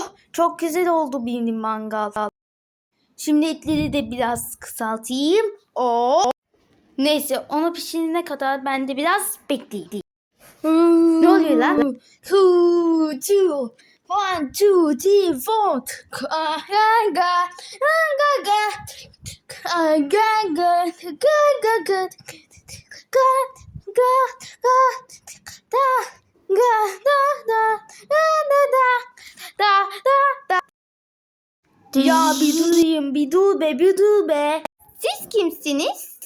Oh çok güzel oldu benim mangal. Şimdi etleri de biraz kısaltayım. Oh. Neyse onu pişirene kadar ben de biraz bekleyeyim. Ne oluyor lan? Two, two, one, two, three, four. Ga, ga, ga, ga, ga. Ya bir durayım be bir be. Siz kimsiniz?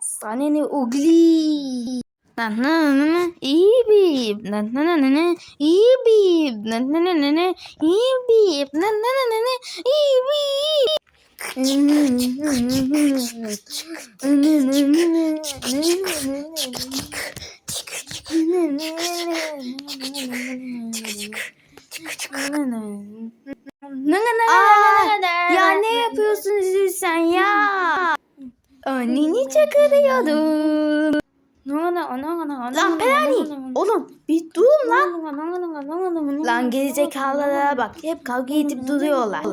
Sana ne ugly. İyi bip. İyi bip. İyi bip. İyi bip. Nana nana. Ya ne yapıyorsun sen ya? Anneni çakırıyordun. Nana ana ana ana. Lan Pelani. Oğlum bir durun lan. Lan gelecek gerizekalılara bak. Hep kavga edip duruyorlar.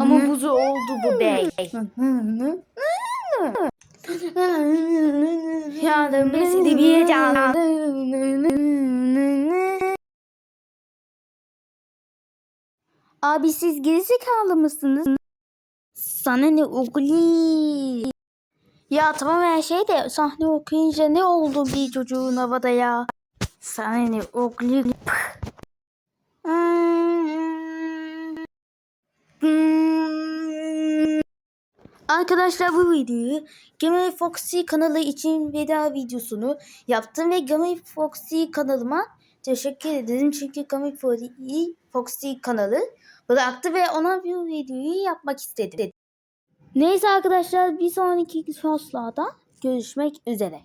Ama buzu oldu bu bey. Seni bir Abi siz gerizekalı mısınız? Sana ne ugly. Ya tamam her şey de sahne okuyunca ne oldu bir çocuğun havada ya? Sana ne ugly. Arkadaşlar bu videoyu Gamay Foxy kanalı için veda videosunu yaptım ve Gamay Foxy kanalıma teşekkür ederim. Çünkü Gamay Foxy kanalı bıraktı ve ona bir videoyu yapmak istedim. Neyse arkadaşlar bir sonraki soslarda görüşmek üzere.